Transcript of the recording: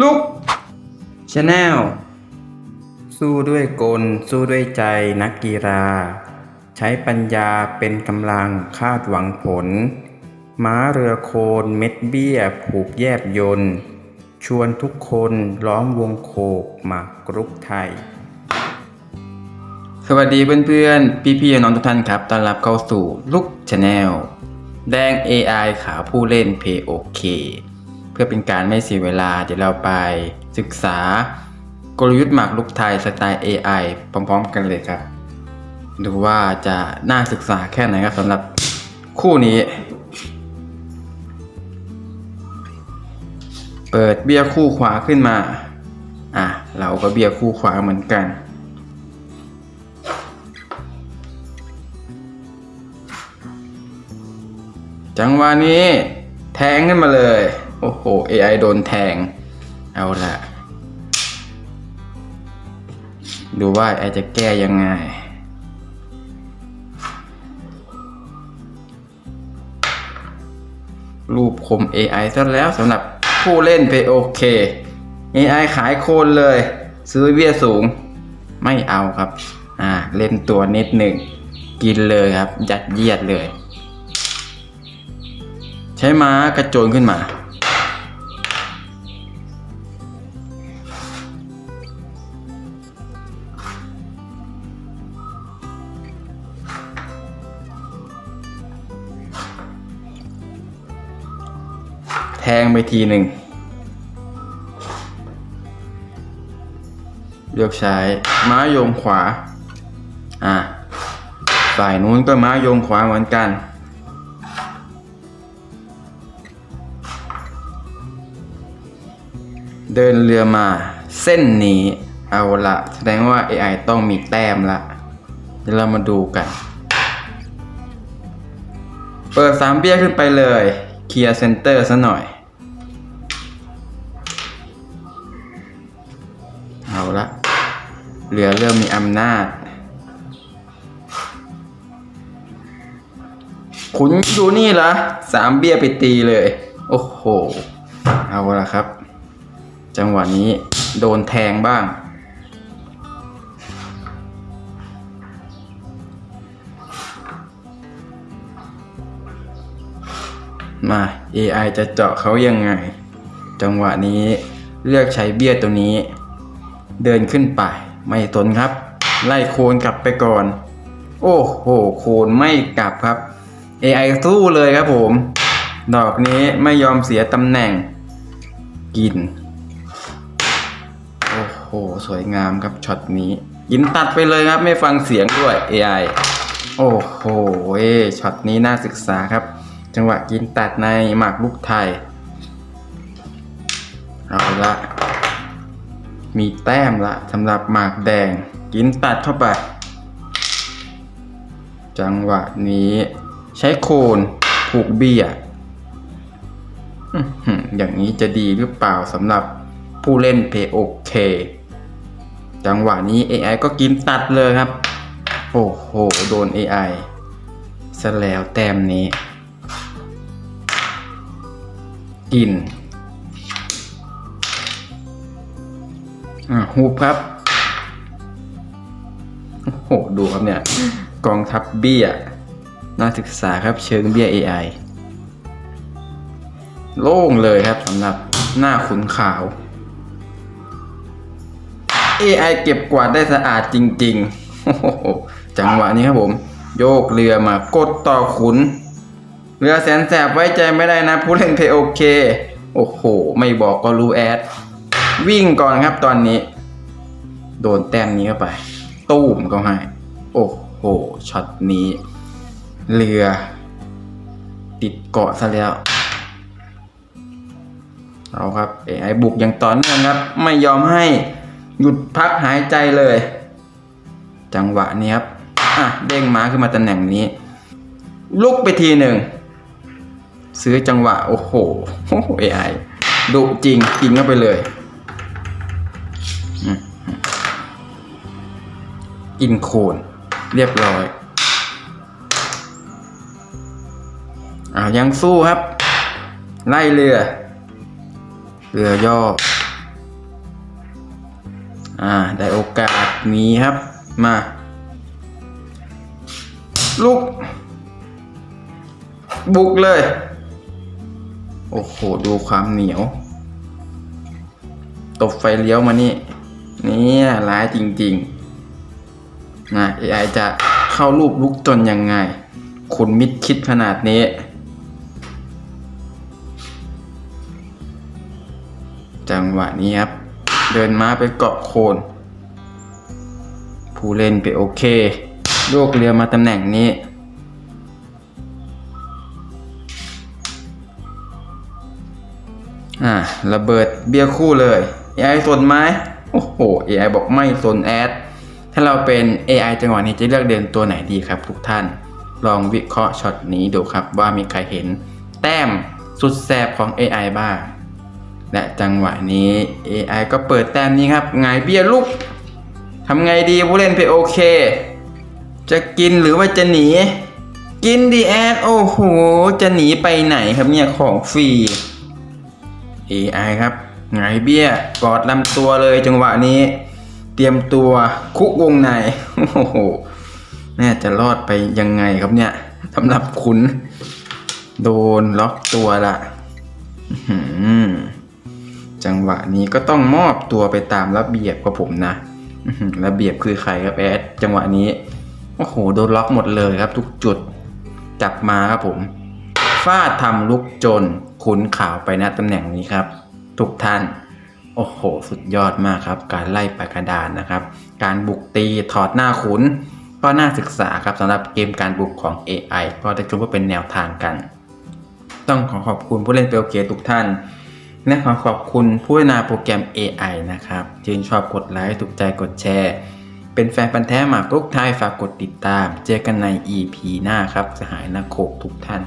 ลุกชาแนลสู้ด้วยกล สู้ด้วยใจนักกีฬา ใช้ปัญญาเป็นกำลังคาดหวังผล ม้าเรือโคนเม็ดเบี้ย ผูกแยบยนต์ชวนทุกคนล้อมวงโคกมากรุกไทย สวัสดีเพื่อนๆ พี่ๆน้องทุกท่านครับต้อนรับเข้าสู่ลุกชาแนลแดง AI ขาผู้เล่น POK เพื่อเป็นการไม่เสียเวลาเดี๋ยวเราไปศึกษากลยุทธ์หมากลุกไทยสไตล์ AI พร้อม ๆ กันเลยครับ ดูว่าจะน่าศึกษาแค่ไหนครับสำหรับคู่นี้ เปิดเบี้ยคู่ขวาขึ้นมา อะ เราก็เบี้ยคู่ขวาเหมือนกันจังหวะนี้แทงขึ้นมาเลย โอ้โห AI โดนแทง เอาละดูว่า AI จะแก้ยังไง รูปคม AI ซะแล้วสำหรับผู้เล่น POK AI ขายโคนเลย ซื้อเบี้ยสูง ไม่เอาครับ อ่า เล่นตัวนิดหนึ่ง กินเลยครับ ยัดเยียดเลย ใช้ม้ากระโจนขึ้นมา งไปทีหนึ่งเลือกใช้ม้าโยงขวา อะฝ่ายนู้นก็ม้าโยงขวาเหมือนกัน เดินเรือมาเส้นนี้เอาละแสดงว่า AI ต้องมีแต้มละ เดี๋ยวเรามาดูกัน เปิดสามเบี้ยขึ้นไปเลย เคลียร์เซนเตอร์ซะหน่อย เอาละเรือเริ่มมีอำนาจ คุณดูนี่ละสามเบี้ยไปตีเลย โอ้โห เอาละครับ จังหวะนี้โดนแทงบ้าง มา AI จะเจาะเขายังไง จังหวะนี้เลือกใช้เบี้ยตัวนี้ เดินขึ้นไป ไม่สนครับ ไล่โคนกลับไปก่อน โอ้โห โคนไม่กลับครับ AI สู้เลยครับผม ดอกนี้ไม่ยอมเสียตำแหน่ง กิน โอ้โห สวยงามครับช็อตนี้ยินตัดไปเลยครับไม่ฟังเสียงด้วย AI โอ้โหเอช็อตนี้น่าศึกษาครับ จังหวะกินตัดในหมากลูกไทย เอาละ มีแต้มละสำหรับหมากแดง กินตัดเข้าไป จังหวะนี้ใช้โคนผูกเบี้ยอื้อย่างนี้จะดีหรือเปล่าสำหรับผู้เล่น POK จังหวะนี้ AI ก็กินตัดเลยครับ โอ้โห โดน AI ซะแล้วแต้มนี้ กิน อ่าฮูบครับโอ้โหดูครับเนี่ย กองทัพเบี้ยน่าศึกษาครับเชิงเบี้ย AI โล่งเลยครับสำหรับหน้าขุนขาว AI เก็บกวาดได้สะอาดจริงๆ จังหวะนี้ครับผม โยกเรือมากดต่อขุน เรือแสนแสบไว้ใจไม่ได้นะ ผู้เล่นเพโอเค โอ้โห ไม่บอกก็รู้แอด วิ่งก่อนครับตอนนี้ โดนแต้มนี้เข้าไป ตู้มก็ให้ โอ้โหช็อตนี้ เรือ ติดเกาะซะแล้ว เอาครับ AI บุกอย่างต่อเนื่องครับ ไม่ยอมให้หยุดพักหายใจเลย จังหวะนี้ครับอะเด้งม้าขึ้นมาตำแหน่งนี้ ลุกไปทีหนึ่งซื้อจังหวะ โอ้โห AI ดุจริงกินเข้าไปเลย กินโคนเรียบร้อยอ้ายังสู้ครับ ไล่เรือ เรือย่อ อ่า ได้โอกาสนี้ครับ มา ลุก บุกเลย โอ้โห ดูความเหนียว ตบไฟเลี้ยวมานี่เนี่ยร้ายจริง ๆ นะ AI จะเข้ารูปลุกจนยังไง คุณมิดคิดขนาดนี้ จังหวะนี้ครับ เดินม้าไปเกาะโคน ผู้เล่นไปโอเค โยกเรือมาตำแหน่งนี้อ่าระเบิดเบียร์คู่เลย AI สนไหมโอ้โห AI บอกไม่สนแอด ถ้าเราเป็น AI จังหวะนี้จะเลือกเดินตัวไหนดีครับทุกท่าน ลองวิเคราะห์ช็อตนี้ดูครับว่ามีใครเห็น แต้มสุดแสบของ AI บ้าง และจังหวะนี้ AI ก็เปิดแต้มนี้ครับไงายเบี้ยลุกทำไงดีผู้เล่นไปโอเค จะกินหรือว่าจะหนี กินดีแอดโอ้โห จะหนีไปไหนครับเนี่ยของฟรี AI ครับไงายเบี้ยกอดลำตัวเลยจังหวะนี้ เตรียมตัวคุกวงในโอ้โหแน่จะรอดไปยังไงครับเนี่ยสำหรับคุณ โดนล็อกตัวละจังหวะนี้ก็ต้องมอบตัวไปตามระเบียบกับผมนะระเบียบคือใครครับแอดจังหวะนี้โอ้โหโดนล็อกหมดเลยครับ ทุกจุดจับมาครับผมฟาดทำลุกจนขุนข่าวไปณตำแหน่งนี้ครับ ทุกท่าน โอ้โห สุดยอดมากครับ การไล่ปากกระดานนะครับ การบุกตีถอดหน้าขุน ก็น่าศึกษาครับสำหรับเกมการบุกของ AI ก็จะชมว่าเป็นแนวทางกัน ต้องขอขอบคุณผู้เล่นเปลเกทุกท่านและขอขอบคุณผู้พัฒนาโปรแกรม AI นะครับชื่นชอบกดไลค์ถูกใจกดแชร์ เป็นแฟนพันธ์แท้หมากรุกไทยฝากกดติดตาม เจอกันใน EP หน้าครับ สหายนักโขกทุกท่าน